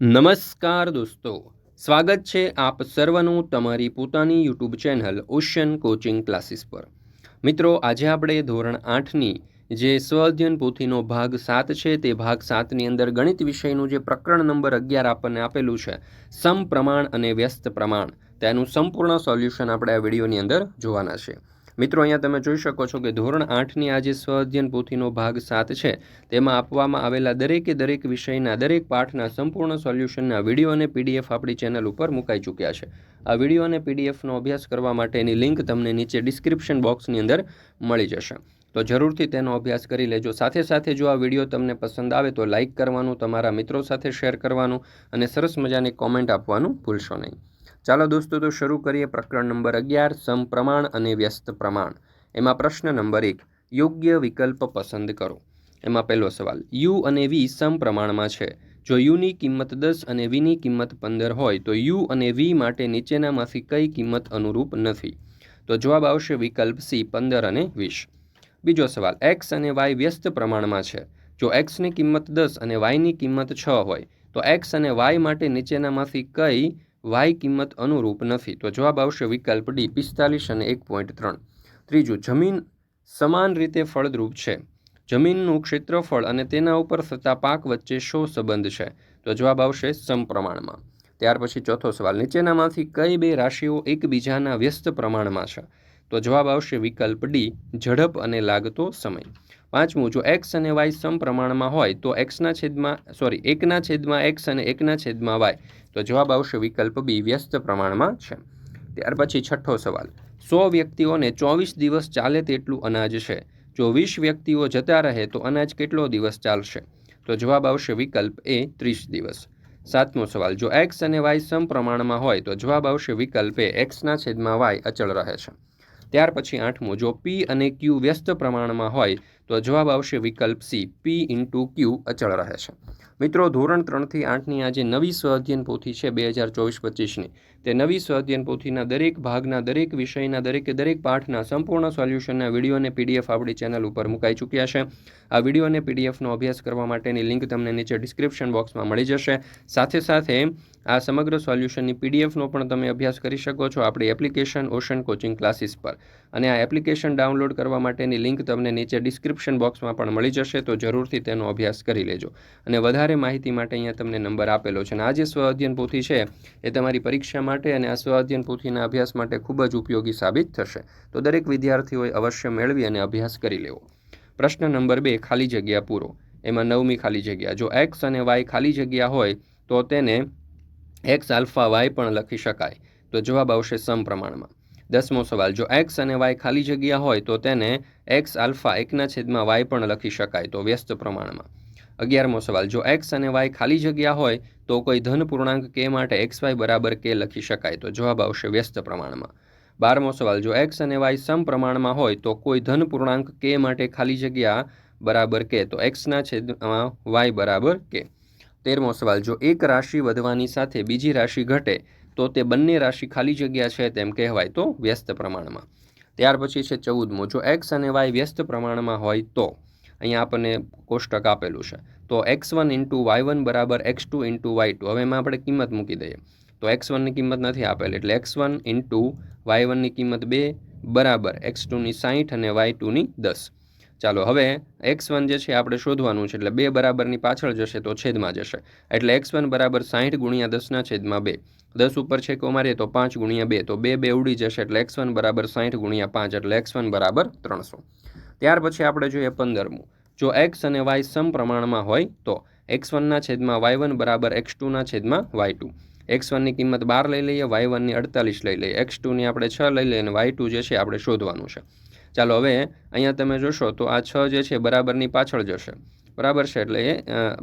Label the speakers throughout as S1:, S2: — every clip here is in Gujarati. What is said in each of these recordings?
S1: નમસ્કાર દોસ્તો. સ્વાગત છે આપ સર્વનું તમારી પોતાની YouTube channel ocean coaching classes પર. મિત્રો, આજે આપણે ધોરણ આઠની જે સ્વ અધ્યયન પોથીનો ભાગ સાત છે તે ભાગ સાતની અંદર ગણિત વિષયનું જે પ્રકરણ નંબર અગિયાર આપણને આપેલું છે, સમપ્રમાણ અને વ્યસ્ત પ્રમાણ. તેનું સંપૂર્ણ સોલ્યુશન આપણે આ વિડીયોની અંદર જોવાના છે. મિત્રો, અહીંયા તમે જોઈ શકો છો કે ધોરણ આઠની આ જે સ્વ અધ્યયન પોથીનો ભાગ સાત છે. તેમાં આપવામાં આવેલા દરેકે દરેક વિષયના, દરેક પાઠના સંપૂર્ણ સોલ્યુશનના વીડિયો અને પીડીએફ આપણી ચેનલ ઉપર મુકાઈ ચૂક્યા છે. આ વીડિયો અને પીડીએફનો અભ્યાસ કરવા માટેની લિંક તમને નીચે ડિસ્ક્રિપ્શન બોક્સની અંદર મળી જશે. તો જરૂરથી તેનો અભ્યાસ કરી લેજો. સાથે સાથે જો આ વીડિયો તમને પસંદ આવે તો લાઇક કરવાનું, તમારા મિત્રો સાથે શેર કરવાનું અને સરસ મજાની કોમેન્ટ આપવાનું ભૂલશો નહીં. ચાલો દોસ્તો, તો શરૂ કરીએ પ્રકરણ નંબર અગિયાર, સમપ્રમાણ અને વ્યસ્ત પ્રમાણ. એમાં પ્રશ્ન નંબર એક, યોગ્ય વિકલ્પ પસંદ કરો. એમાં પહેલો સવાલ, યુ અને વી સમપ્રમાણમાં છે. જો યુની કિંમત દસ અને વીની કિંમત પંદર હોય, તો યુ અને વી માટે નીચેનામાંથી કઈ કિંમત અનુરૂપ નથી? તો જવાબ આવશે વિકલ્પ સી, પંદર અને વીસ. બીજો સવાલ, એક્સ અને વાય વ્યસ્ત પ્રમાણમાં છે. જો એક્સની કિંમત દસ અને વાયની કિંમત છ હોય, તો એક્સ અને વાય માટે નીચેનામાંથી કઈ વાય કિંમત અનુરૂપ નથી. તો જવાબ આવશે વિકલ્પ ડી, પિસ્તાલીસ અને એક પોઈન્ટ ત્રણ. ત્રીજું, જમીન સમાન રીતે ફળદ્રુપ છે. જમીનનું ક્ષેત્રફળ અને તેના ઉપર થતા પાક વચ્ચે શો સંબંધ છે? તો જવાબ આવશે સમપ્રમાણમાં. ત્યાર પછી ચોથો સવાલ, નીચેનામાંથી કઈ બે રાશિઓ એકબીજાના વ્યસ્ત પ્રમાણમાં છે? તો જવાબ આવશે વિકલ્પ ડી, ઝડપ અને લાગતો સમય. પાંચમું જો એક્સ અને વાય સમપ્રમાણમાં હોય, તો એક્સના છેદમાં, સોરી, એકના છેદમાં એક્સ અને એકના છેદમાં વાય. તો જવાબ આવશે વિકલ્પ બી, વ્યસ્ત પ્રમાણમાં છે. ત્યાર પછી છઠ્ઠો સવાલ. સો વ્યક્તિઓને ચોવીસ દિવસ ચાલે તેટલું અનાજ છે. જો વીસ વ્યક્તિઓ જતા રહે, તો અનાજ કેટલો દિવસ ચાલશે? તો જવાબ આવશે વિકલ્પ એ, ત્રીસ દિવસ. સાતમો સવાલ. જો એક્સ અને વાય સમપ્રમાણમાં હોય, તો જવાબ આવશે વિકલ્પ એ, એક્સના છેદમાં વાય અચળ રહે છે. ત્યાર પછી આઠમું. જો પી અને ક્યુ વ્યસ્ત પ્રમાણમાં હોય તો જવાબ આવશે વિકલ્પ સી પી ઇન્ટુ ક્યુ અચળ રહે છે. મિત્રો, ધોરણ ત્રણથી આઠની આ જે નવી સ્વઅધ્યયન પોથી છે બે હજાર ચોવીસ પચીસની. તે નવી સ્વઅધ્યયન પોથીના દરેક ભાગના, દરેક વિષયના, દરેકે દરેક પાઠના સંપૂર્ણ સોલ્યુશનના વીડિયો અને પીડીએફ આપણી ચેનલ ઉપર મુકાઈ ચૂક્યા છે. આ વીડિયો અને પીડીએફનો અભ્યાસ કરવા માટેની લિંક તમને નીચે ડિસ્ક્રિપ્શન બોક્સમાં મળી જશે. સાથે સાથે આ સમગ્ર સોલ્યુશનની પીડીએફનો પણ તમે અભ્યાસ કરી શકો છો આપણી એપ્લિકેશન ઓશન કોચિંગ ક્લાસીસ પર. અને આ એપ્લિકેશન ડાઉનલોડ કરવા માટેની લિંક તમને નીચે ડિસ્ક્રિપ્શન બોક્સમાં પણ મળી જશે, તો જરૂરથી તેનો અભ્યાસ કરી લેજો. અને વધારે માહિતી માટે અહીંયા તમને નંબર આપેલો છે. અને આ જે સ્વ અધ્યયન પોથી છે, એ તમારી પરીક્ષા માટે અને આ સ્વ અધ્યયન પોથીના અભ્યાસ માટે ખૂબ જ ઉપયોગી સાબિત થશે. તો દરેક વિદ્યાર્થીઓએ અવશ્ય મેળવી અને અભ્યાસ કરી લેવો. પ્રશ્ન નંબર બે, ખાલી જગ્યા પૂરો. એમાં નવમી ખાલી જગ્યા. જો એક્સ અને વાય ખાલી જગ્યા હોય, તો તેને એક્સ આલ્ફા વાય પણ લખી શકાય. તો જવાબ આવશે સમપ્રમાણમાં દસમો સવાલ, જો એક્સ અને વાય ખાલી જગ્યા હોય તો તેને એક્સ આલ્ફા એકના છેદમાં વાય પણ લખી શકાય. તો વ્યસ્ત પ્રમાણમાં. અગિયારમો સવાલ, જો એક્સ અને વાય ખાલી જગ્યા હોય તો કોઈ ધન પૂર્ણાંક કે માટે એક્સ વાય બરાબર કે લખી શકાય. તો જવાબ આવશે વ્યસ્ત પ્રમાણમાં. બારમો સવાલ, જો એક્સ અને વાય સમપ્રમાણમાં હોય તો કોઈ ધન પૂર્ણાંક કે માટે ખાલી જગ્યા બરાબર કે તો એક્સના છેદમાં વાય બરાબર કે તેરમો સવાલ, જો એક રાશિ વધવાની સાથે બીજી રાશિ ઘટે, તો તે બંને રાશિ ખાલી જગ્યા છે તેમ કહેવાય તો વ્યસ્ત પ્રમાણમાં. ત્યાર પછી છે ચૌદમો, જો એક્સ અને વાય વ્યસ્ત પ્રમાણમાં હોય તો, અહીંયા આપણને કોષ્ટક આપેલું છે. તો x one into y one બરાબર x two into y two હવે એમાં આપણે કિંમત મૂકી દઈએ. તો એક્સ વનની કિંમત નથી આપેલી, એટલે એક્સ વન ઇન્ટુ વાય વનની કિંમત બે બરાબર એક્સ ટુની સાહીઠ અને વાય ટુની દસ. ચાલો, હવે એક્સ વન જે છે આપણે શોધવાનું છે એટલે બે બરાબરની પાછળ જશે તો છેદમાં જશે. એટલે એક્સ વન બરાબર સાહીઠ ગુણ્યા દસના છેદમાં બે. દસ ઉપર છે કે મારીએ તો પાંચ ગુણ્યા બે, તો બે બે ઉડી જશે એટલે એક્સ વન બરાબર સાહીઠ ગુણ્યા પાંચ એટલે એક્સ વન બરાબર ત્રણસો. ત્યાર પછી આપણે જોઈએ પંદરમું. જો એક્સ અને વાય સમપ્રમાણમાં હોય તો એક્સ વનના છેદમાં વાય વન બરાબર એક્સ ટુના છેદમાં વાય ટુ એક્સ વનની કિંમત બાર લઈ લઈએ વાય વનની અડતાલીસ લઈ લઈએ. એક્સ ટુની આપણે છ લઈ લઈએ અને વાય ટુ જે છે આપણે શોધવાનું છે. ચાલો હવે અહીંયા તમે જોશો તો આ છ જે છે બરાબરની પાછળ જશે. બરાબર છે એટલે એ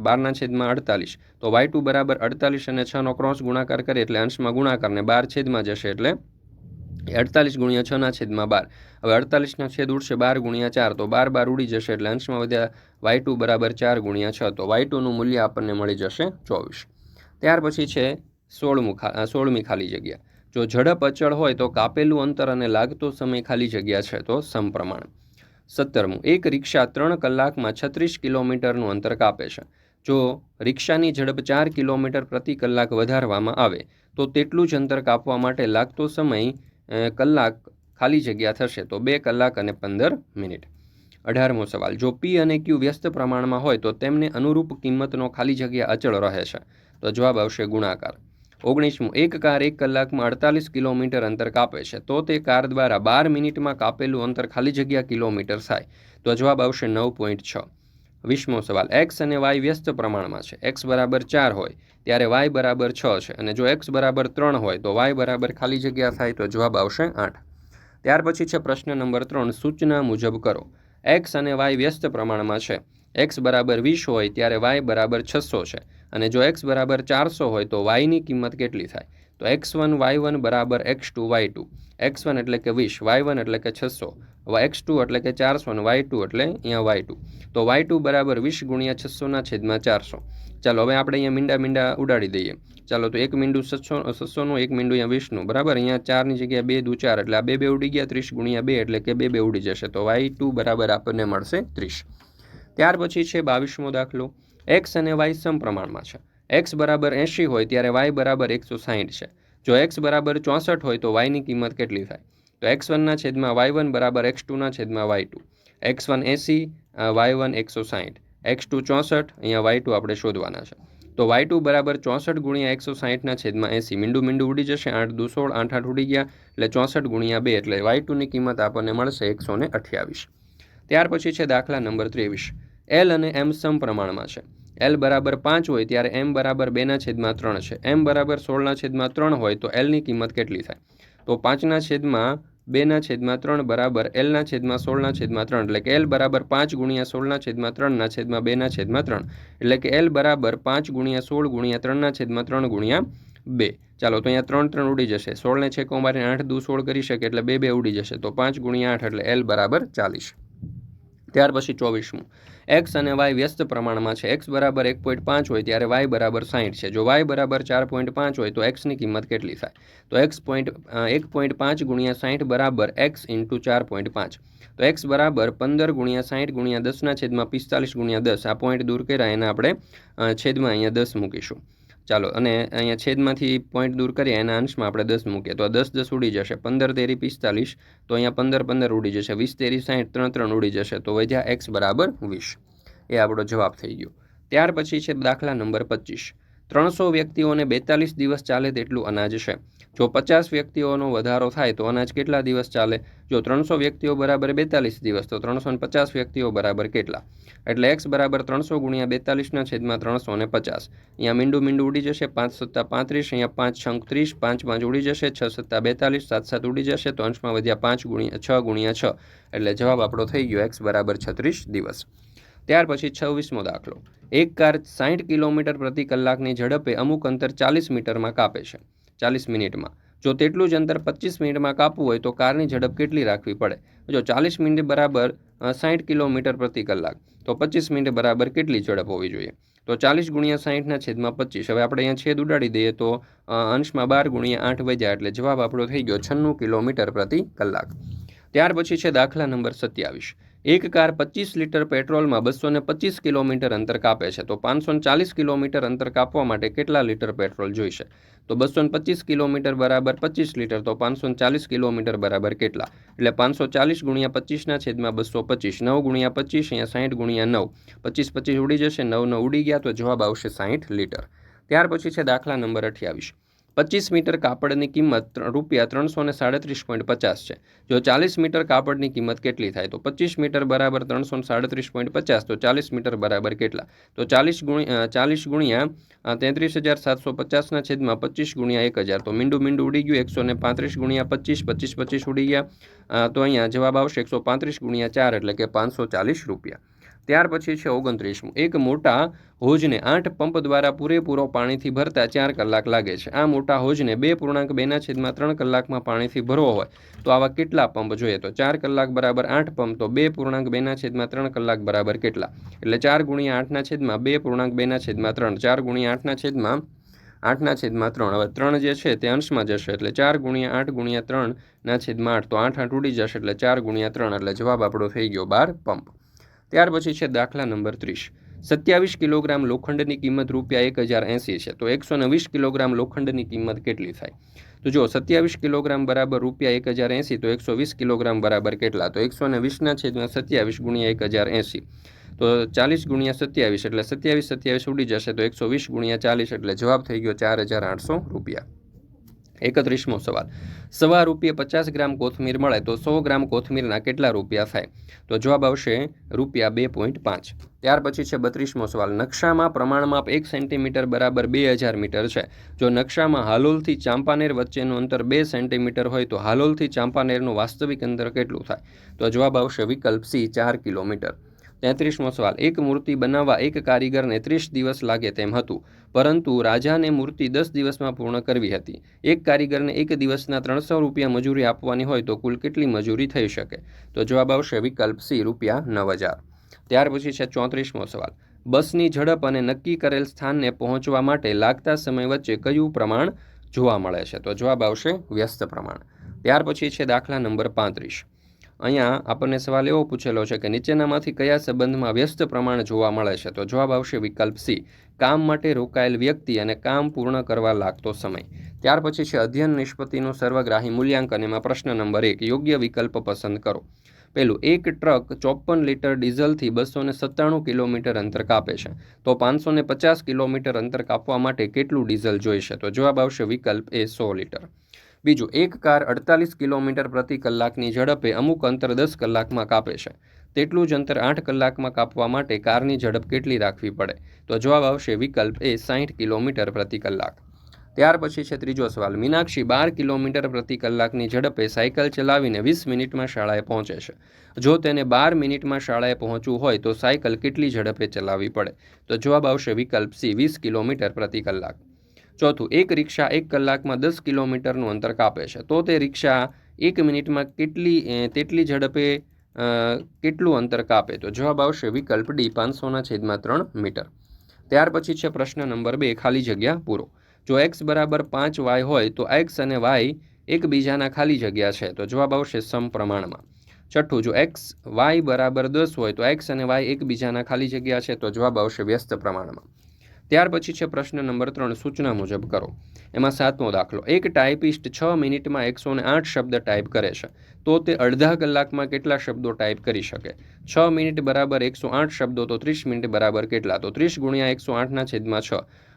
S1: બારના છેદમાં અડતાલીસ. તો વાય ટુ બરાબર અડતાલીસ અને છનો ક્રોસ ગુણાકાર કરે એટલે અંશમાં ગુણાકારને બાર છેદમાં જશે એટલે અડતાલીસ ગુણ્યા છના છેદમાં બાર. હવે અડતાલીસના છેદ ઉડશે બાર ગુણ્યા ચાર, તો બાર બાર ઉડી જશે એટલે અંશમાં વધ્યા વાય ટુ બરાબર ચાર ગુણ્યા છ. તો વાય ટુનું મૂલ્ય આપણને મળી જશે ચોવીસ. ત્યાર પછી છે સોળમું ખા સોળમી ખાલી જગ્યા. જો ઝડપ અચળ હોય તો કાપેલું અંતર અને લાગતો સમય ખાલી જગ્યા છે તો સમપ્રમાણ. સત્તરમું, એક રિક્ષા ત્રણ કલાકમાં છત્રીસ કિલોમીટરનું અંતર કાપે છે. જો રિક્ષાની ઝડપ ચાર કિલોમીટર પ્રતિ કલાક વધારવામાં આવે, તો તેટલું જ અંતર કાપવા માટે લાગતો સમય કલાક ખાલી જગ્યા થશે તો બે કલાક અને પંદર મિનિટ. અઢારમો સવાલ, જો પી અને ક્યુ વ્યસ્ત પ્રમાણમાં હોય તો તેમને અનુરૂપ કિંમતનો ખાલી જગ્યા અચળ રહે છે. તો જવાબ આવશે ગુણાકાર. ઓગણીસમું, એક કાર એક કલાકમાં અડતાલીસ કિલોમીટર અંતર કાપે છે. તો તે કાર દ્વારા બાર મિનિટમાં કાપેલું અંતર ખાલી જગ્યા કિલોમીટર થાય. તો જવાબ આવશે નવ પોઈન્ટ છ. વીસમો સવાલ એક્સ અને વાય વ્યસ્ત પ્રમાણમાં છે. એક્સ બરાબર ચાર હોય, ત્યારે વાય બરાબર છ છે. અને જો એક્સ બરાબર ત્રણ હોય, તો વાય બરાબર ખાલી જગ્યા થાય, તો જવાબ આવશે આઠ. ત્યાર પછી છે પ્રશ્ન નંબર ત્રણ, સૂચના મુજબ કરો. એક્સ અને વાય વ્યસ્ત પ્રમાણમાં છે. એક્સ બરાબર વીસ હોય, ત્યારે વાય બરાબર છસો છે. અને જો એક્સ બરાબર ચારસો હોય તો વાયની કિંમત કેટલી થાય? તો એક્સ વન વાય વન બરાબર x two y two x one એટલે કે વીસ વાય વન એટલે કે છસો. એક્સ ટુ એટલે કે ચારસો અને વાય ટુ એટલે અહીંયા વાય ટુ તો વાય ટુ બરાબર વીસ ગુણ્યા છસોના છેદમાં ચારસો. ચાલો, હવે આપણે અહીંયા મીંડા મીંડા ઉડાડી દઈએ. ચાલો, તો એક મીંડું સત્સો સસોનું એક મીંડું અહીંયા વીસનું. બરાબર? અહીંયા ચારની જગ્યાએ બે દુ ચાર. એટલે આ બે બે ઉડી ગયા, ત્રીસ ગુણ્યા બે એટલે કે બે બે ઉડી જશે. તો વાય ટુ બરાબર આપણને મળશે ત્રીસ. ત્યાર પછી છે બાવીસમો દાખલો. એક્સ અને વાય સમપ્રમાણમાં છે. એક્સ બરાબર એંશી હોય ત્યારે વાય બરાબર એકસો સાહીઠ છે. જો એક્સ બરાબર ચોસઠ હોય તો વાયની કિંમત કેટલી થાય? તો એક્સ વનના છેદમાં વાય વન બરાબર એક્સ ટુના છેદમાં વાય ટુ એક્સ વન એંસી વાય વન એકસો સાહીઠ. એક્સ ટુ ચોસઠ, અહીંયા વાય ટુ આપણે શોધવાના છે. તો વાય ટુ બરાબર ચોસઠ ગુણ્યા એકસો સાહીઠના છેદમાં એંસી મીંડું મીંડું ઉડી જશે. આઠ દુ સોળ, આઠ આઠ ઉડી ગયા. એટલે ચોસઠ ગુણ્યા બે એટલે વાય ટુની કિંમત આપણને મળશે એકસો ને અઠ્યાવીસ. ત્યાર પછી છે દાખલા નંબર ત્રેવીસ. એલ અને એમ સમપ્રમાણમાં છે એલ બરાબર પાંચ હોય ત્યારે એમ બરાબર બેના છેદમાં ત્રણ છે એમ બરાબર સોળના છેદમાં ત્રણ હોય તો એલની કિંમત કેટલી થાય તો પાંચના છેદમાં બેના છેદમાં ત્રણ બરાબર એલના છેદમાં સોળના છેદમાં ત્રણ એટલે કે એલ બરાબર પાંચ ગુણ્યા સોળના છેદમાં ત્રણના છેદમાં બેના છેદમાં ત્રણ એટલે કે એલ બરાબર પાંચ ગુણ્યા સોળ ગુણ્યા ત્રણના છેદમાં ત્રણ ગુણ્યા બે ચાલો તો અહીંયા ત્રણ ત્રણ ઉડી જશે સોળને છેકો મારીને આઠ દુ સોળ કરી શકે એટલે બે બે ઉડી જશે તો પાંચ ગુણ્યા આઠ એટલે એલ બરાબર ચાલીસ ત્યાર પછી ચોવીસમું. એક્સ અને વાય વ્યસ્ત પ્રમાણમાં છે. એક્સ બરાબર એક પોઈન્ટ પાંચ હોય ત્યારે વાય બરાબર સાહીઠ છે. જો વાય બરાબર ચાર પોઈન્ટ પાંચ હોય તો એક્સની કિંમત કેટલી થાય? તો એક્સ પોઈન્ટ એક પોઈન્ટ પાંચ ગુણ્યા સાહીઠ બરાબર એક્સ ઇન્ટુ ચાર પોઈન્ટ પાંચ. તો એક્સ બરાબર પંદર ગુણ્યા સાહીઠ ગુણ્યા દસના છેદમાં પિસ્તાલીસ ગુણ્યા દસ. આ પોઈન્ટ દૂર કર્યા એને આપણે છેદમાં અહીંયા દસ મૂકીશું. ચાલો, અને અહીંયા છેદમાંથી પોઈન્ટ દૂર કરીએ, એના અંશમાં આપણે દસ મૂકીએ. તો દસ દસ ઉડી જશે. પંદર તેરી પિસ્તાલીસ, તો અહીંયા પંદર પંદર ઉડી જશે. વીસ તેરી સાહીઠ ત્રણ ત્રણ ઉડી જશે. તો વધ્યા એક્સ બરાબર વીસ. એ આપણો જવાબ થઈ ગયો. ત્યાર પછી છે દાખલા નંબર પચીસ. ત્રણસો વ્યક્તિઓને બેતાલીસ દિવસ ચાલે તેટલું અનાજ છે. જો પચાસ વ્યક્તિઓનો વધારો થાય તો અનાજ કેટલા દિવસ ચાલે? જો ત્રણસો વ્યક્તિઓ બરાબર બેતાલીસ દિવસ, તો ત્રણસો ને પચાસ વ્યક્તિઓ બરાબર કેટલા? એટલે એક્સ બરાબર ત્રણસો ગુણ્યા બેતાલીસના છેદમાં ત્રણસો ને પચાસ. અહીંયા મીંડું મીંડું ઉડી જશે, પાંચ સત્તા પાંત્રીસ, અહીંયા પાંચ છંક ત્રીસ, પાંચ પાંચ ઉડી જશે, છ સત્તા બેતાલીસ, સાત સાત ઉડી જશે, તો અંશમાં વધ્યા પાંચ ગુણ્યા છ ગુણ્યા છ. એટલે જવાબ આપણો થઈ ગયો એક્સ બરાબર છત્રીસ દિવસ. ત્યાર પછી છવ્વીસમો દાખલો. એક કાર સાઠ કિલોમીટર પ્રતિ કલાકની ઝડપે અમુક અંતર ચાલીસ મીટરમાં કાપે છે. ચાલીસ મિનિટમાં. જો તેટલું જ અંતર પચીસ મિનિટમાં કાપવું હોય તો કારની ઝડપ કેટલી રાખવી પડે? જો ચાલીસ મિનિટ બરાબર સાઠ કિલોમીટર પ્રતિ કલાક, તો પચીસ મિનિટ બરાબર કેટલી ઝડપ હોવી જોઈએ? તો ચાલીસ ગુણ્યા સાહીઠના છેદમાં પચીસ. હવે આપણે અહીંયા છેદ ઉડાડી દઈએ તો અંશમાં બાર ગુણ્યા આઠ વધ્યા એટલે જવાબ આપણો થઈ ગયો છન્નું કિલોમીટર પ્રતિ કલાક. ત્યાર પછી છે દાખલા નંબર સત્યાવીસ. એક કાર પચીસ લીટર પેટ્રોલમાં બસો ને પચીસ કિલોમીટર અંતર કાપે છે. તો પાંચસો ચાલીસ કિલોમીટર અંતર કાપવા માટે કેટલા લીટર પેટ્રોલ જોઈશે? તો બસો પચીસ કિલોમીટર બરાબર પચીસ લીટર, તો પાંચસો ચાલીસ કિલોમીટર બરાબર કેટલા? એટલે પાંચસો ચાલીસ ગુણ્યા પચીસના છેદમાં બસો પચીસ, નવ ગુણ્યા પચીસ, અહીંયા સાહીઠ ગુણ્યા નવ. પચીસ પચીસ ઉડી જશે, નવ નવ ઉડી ગયા તો જવાબ આવશે સાહીઠ લીટર. ત્યાર પછી છે દાખલા નંબર અઠ્યાવીસ. પચીસ મીટર કાપડની કિંમત રૂપિયા ત્રણસો ને સાડત્રીસ પોઈન્ટ પચાસ છે. જો ચાલીસ મીટર કાપડની કિંમત કેટલી થાય? તો પચીસ મીટર બરાબર ત્રણસો ને સાડત્રીસ પોઈન્ટ પચાસ, તો ચાલીસ મીટર બરાબર કેટલા? તો ચાલીસ ગુણ્યા ચાલીસ ગુણ્યા તેત્રીસ હજાર સાતસો પચાસના છેદમાં પચીસ ગુણ્યા એક હજાર. તો મીંડું મીંડું ઉડી ગયું, એકસો ને પાંત્રીસ ગુણ્યા પચીસ પચીસ પચીસ ઉડી ગયા. તો અહીંયા જવાબ આવશે એકસો પાંત્રીસ ગુણ્યા ચાર, એટલે કે પાંચસો ચાલીસ રૂપિયા. ત્યાર પછી છે ઓગણત્રીસમું. એક મોટા હોજને આઠ પંપ દ્વારા પૂરેપૂરો પાણીથી ભરતા ચાર કલાક લાગે છે. આ મોટા હોજને બે પૂર્ણાંક બેના છેદમાં ત્રણ કલાકમાં પાણીથી ભરવો હોય. તો આવા કેટલા પંપ જોઈએ? તો ચાર કલાક બરાબર આઠ પંપ, તો બે પૂર્ણાંક બેના છેદમાં ત્રણ કલાક બરાબર કેટલા? એટલે ચાર ગુણ્યા આઠના છેદમાં બે પૂર્ણાંક બેના છેદમાં ત્રણ. ચાર ગુણ્યા આઠના છેદમાં આઠના છેદમાં ત્રણ. હવે ત્રણ જે છે તે અંશમાં જશે. એટલે ચાર ગુણ્યા આઠ ગુણ્યા ત્રણના છેદમાં આઠ. તો આઠ આઠ ઉડી જશે. એટલે ચાર ગુણ્યા ત્રણ. એટલે જવાબ આપણો થઈ ગયો બાર પંપ. ત્યાર પછી છે દાખલા નંબર ત્રીસ. સત્યાવીસ કિલોગ્રામ લોખંડની કિંમત રૂપિયા એક હજાર એંસી છે. તો એકસો વીસ કિલોગ્રામ લોખંડની કિંમત કેટલી થાય? તો જો સત્યાવીસ કિલોગ્રામ બરાબર રૂપિયા એક હજાર એંસી, તો એકસો વીસ કિલોગ્રામ બરાબર કેટલા? તો એકસો ને વીસના છેદમાં સત્યાવીસ ગુણ્યા એક હજાર એંસી. તો ચાલીસ ગુણ્યા સત્યાવીસ એટલે સત્યાવીસ સત્યાવીસ ઉડી જશે, તો એકસો વીસ ગુણ્યા ચાલીસ એટલે જવાબ થઈ ગયો ચાર હજાર આઠસો રૂપિયા. એકત્રીસમો સવાલ. સવા રૂપિયે પચાસ ગ્રામ કોથમીર મળે તો સો ગ્રામ કોથમીરના કેટલા રૂપિયા થાય? તો જવાબ આવશે રૂપિયા બે પોઈન્ટ પાંચ. ત્યાર પછી છે બત્રીસમો સવાલ. નકશામાં પ્રમાણમાપ એક સેન્ટીમીટર બરાબર બે હજાર મીટર છે. જો નકશામાં હાલોલથી ચાંપાનેર વચ્ચેનું અંતર બે સેન્ટીમીટર હોય તો હાલોલથી ચાંપાનેરનું વાસ્તવિક અંતર કેટલું થાય? તો જવાબ આવશે વિકલ્પ સી, ચાર કિલોમીટર. તેત્રીસમો સવાલ. એક મૂર્તિ બનાવવા એક કારીગરને ત્રીસ દિવસ લાગે તેમ હતું, પરંતુ રાજાને મૂર્તિ દસ દિવસમાં પૂર્ણ કરવી હતી. એક કારીગરને એક દિવસના ત્રણસો રૂપિયા મજૂરી આપવાની હોય તો કુલ કેટલી મજૂરી થઈ શકે? તો જવાબ આવશે વિકલ્પ સી, રૂપિયા નવ હજાર. ત્યાર પછી છે ચોત્રીસમો સવાલ. બસની ઝડપ અને નક્કી કરેલ સ્થાનને પહોંચવા માટે લાગતા સમય વચ્ચે કયું પ્રમાણ જોવા મળે છે? તો જવાબ આવશે વ્યસ્ત પ્રમાણ. ત્યાર પછી છે દાખલા નંબર પાંત્રીસ. અહીંયા આપણને સવાલ એવો પૂછેલો છે કે નીચેનામાંથી કયા સંબંધમાં વ્યસ્ત પ્રમાણ જોવા મળે છે? તો જવાબ આવશે વિકલ્પ સી, કામ માટે રોકાયેલ વ્યક્તિ અને કામ પૂર્ણ કરવા લાગતો સમય. ત્યાર પછી છે અધ્યયન નિષ્પત્તિનું સર્વગ્રાહી મૂલ્યાંકન. એમાં પ્રશ્ન નંબર એક, યોગ્ય વિકલ્પ પસંદ કરો. પહેલું, એક ટ્રક ચોપન લીટર ડીઝલથી બસો ને સત્તાણું કિલોમીટર અંતર કાપે છે. તો પાંચસો ને પચાસ કિલોમીટર અંતર કાપવા માટે કેટલું ડીઝલ જોઈશે તો જવાબ આવશે વિકલ્પ એ સો લીટર. બીજું, એક કાર અડતાલીસ કિલોમીટર પ્રતિ કલાકની ઝડપે અમુક અંતર દસ કલાકમાં કાપે છે. તેટલું જ અંતર આઠ કલાકમાં કાપવા માટે કારની ઝડપ કેટલી રાખવી પડે? તો જવાબ આવશે, વિકલ્પ એ સાહીઠ કિલોમીટર પ્રતિ કલાક. ત્યાર પછી છે ત્રીજો સવાલ, મીનાક્ષી બાર કિલોમીટર પ્રતિ કલાકની ઝડપે સાયકલ ચલાવીને વીસ મિનિટમાં શાળાએ પહોંચે છે. જો તેને બાર મિનિટમાં શાળાએ પહોંચવું હોય, તો સાયકલ કેટલી ઝડપે ચલાવવી પડે? તો જવાબ આવશે, વિકલ્પ સી, વીસ કિલોમીટર પ્રતિ કલાક. ચોથું, એક રિક્ષા એક કલાકમાં દસ કિલોમીટરનું અંતર કાપે છે. તો તે રિક્ષા એક મિનિટમાં કેટલી તેટલી ઝડપે કેટલું અંતર કાપે? તો જવાબ આવશે વિકલ્પ ડી પાંચસોના છેદમાં ત્રણ મીટર. ત્યાર પછી છે પ્રશ્ન નંબર બે, ખાલી જગ્યા પૂરો. જો એક્સ બરાબર પાંચ વાય હોય તો એક્સ અને વાય એકબીજાના ખાલી જગ્યા છે. તો જવાબ આવશે સમપ્રમાણમાં. છઠ્ઠું, જો એક્સ વાય બરાબર દસ હોય તો એક્સ અને વાય એકબીજાના ખાલી જગ્યા છે તો જવાબ આવશે વ્યસ્ત પ્રમાણમાં. ત્યાર પછી છે પ્રશ્ન નંબર ત્રણ, સૂચના મુજબ કરો. એમાં સાતમો દાખલો. એક ટાઈપિસ્ટ છ મિનિટમાં એકસો ને આઠ શબ્દ ટાઈપ કરે છે. તો તે અડધા કલાકમાં કેટલા શબ્દો ટાઈપ કરી શકે? છ મિનિટ બરાબર એકસો આઠ શબ્દો, તો ત્રીસ મિનિટ બરાબર કેટલા? તો ત્રીસ ગુણ્યા એકસો આઠના છેદમાં છ.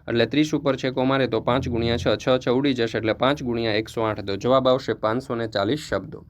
S1: એટલે ત્રીસ ઉપર છેકો મારે તો પાંચ ગુણ્યા છ. છ છ ઉડી જશે, એટલે પાંચ ગુણ્યા એકસો આઠ. તો જવાબ આવશે પાંચસો ચાલીસ શબ્દો.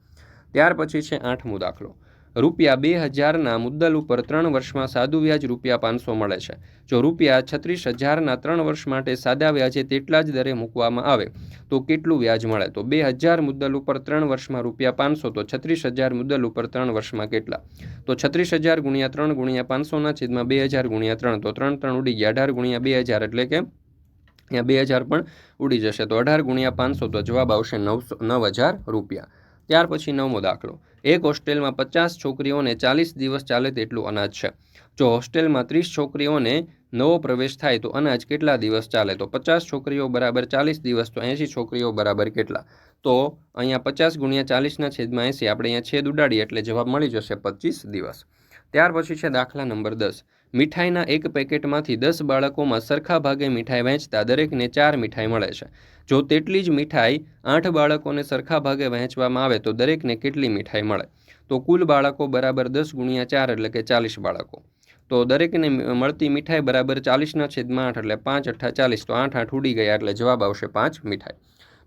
S1: ત્યાર પછી છે આઠમો દાખલો. રૂપિયા બે હજારના મુદ્દલ ઉપર ત્રણ વર્ષમાં સાદું વ્યાજ રૂપિયા પાંચસો મળે છે. જો રૂપિયા છત્રીસ હજારના ત્રણ વર્ષ માટે સાદા વ્યાજે તેટલા જ દરે મૂકવામાં આવે, તો કેટલું વ્યાજ મળે? તો બે હજાર મુદ્દલ ઉપર ત્રણ વર્ષમાં રૂપિયા પાંચસો, તો છત્રીસ હજાર મુદ્દલ ઉપર ત્રણ વર્ષમાં કેટલા? તો છત્રીસ હજાર ગુણ્યા ત્રણ ગુણ્યા પાંચસોના છેદમાં બે હજાર ગુણ્યા ત્રણ, તો ત્રણ ત્રણ ઉડી ગયા. અઢાર ગુણ્યા બે હજાર એટલે કે અહીંયા બે હજાર પણ ઉડી જશે. તો અઢાર ગુણ્યા પાંચસો, તો જવાબ આવશે નવસો, નવ હજાર રૂપિયા. ત્યાર પછી નવમો દાખલો. એક હોસ્ટેલમાં પચાસ છોકરીઓને ચાલીસ દિવસ ચાલે તેટલું અનાજ છે. જો હોસ્ટેલમાં ત્રીસ છોકરીઓને નવો પ્રવેશ થાય તો અનાજ કેટલા દિવસ ચાલે? તો પચાસ છોકરીઓ બરાબર ચાલીસ દિવસ, તો એંશી છોકરીઓ બરાબર કેટલા? તો અહીંયા પચાસ ગુણ્યા ચાલીસના છેદમાં એંસી આપણે અહીંયા છેદ ઉડાડીએ એટલે જવાબ મળી જશે પચીસ દિવસ. ત્યાર પછી છે દાખલા નંબર દસ. મીઠાઈના એક પેકેટમાંથી દસ બાળકોમાં સરખા ભાગે મીઠાઈ વહેંચતા દરેકને ચાર મીઠાઈ મળે છે. જો તેટલી જ મીઠાઈ આઠ બાળકોને સરખા ભાગે વહેંચવામાં આવે તો દરેકને કેટલી મીઠાઈ મળે? તો કુલ બાળકો બરાબર દસ ગુણ્યા ચાર એટલે કે ચાલીસ બાળકો. તો દરેકને મળતી મીઠાઈ બરાબર ચાલીસના છેદમાં આઠ એટલે પાંચ અઠ્ઠા ચાલીસ. તો આઠ આઠ ઉડી ગયા એટલે જવાબ આવશે પાંચ મીઠાઈ.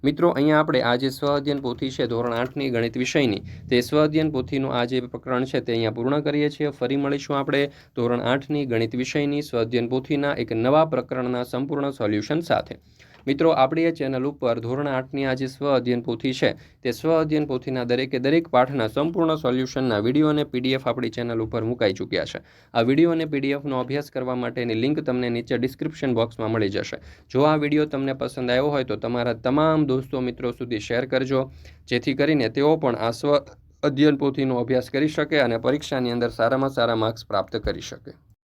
S1: મિત્રો, અહીંયા આપણે આ જે સ્વઅધ્યયન પોથી છે, ધોરણ આઠની ગણિત વિષયની. તે સ્વ અધ્યયન પોથીનું આ જે પ્રકરણ છે તે અહીંયા પૂર્ણ કરીએ છીએ. ફરી મળીશું આપણે ધોરણ આઠની ગણિત વિષયની સ્વ અધ્યયન પોથીના એક નવા પ્રકરણના સંપૂર્ણ સોલ્યુશન સાથે. મિત્રો, આપણી એ ચેનલ ઉપર ધોરણ આઠની આ જે સ્વ અધ્યયન પોથી છે. તે સ્વ અધ્યયન પોથીના દરેકે દરેક પાઠના સંપૂર્ણ સોલ્યુશનના વીડિયો અને પીડીએફ આપણી ચેનલ ઉપર મુકાઈ ચૂક્યા છે. આ વીડિયો અને પીડીએફનો અભ્યાસ કરવા માટેની લિંક તમને નીચે ડિસ્ક્રિપ્શન બોક્સમાં મળી જશે. જો આ વીડિયો તમને પસંદ આવ્યો હોય તો તમારા તમામ દોસ્તો મિત્રો સુધી શેર કરજો, જેથી કરીને તેઓ પણ આ સ્વ અધ્યયન પોથીનો અભ્યાસ કરી શકે અને પરીક્ષાની અંદર સારામાં સારા માર્ક્સ પ્રાપ્ત કરી શકે.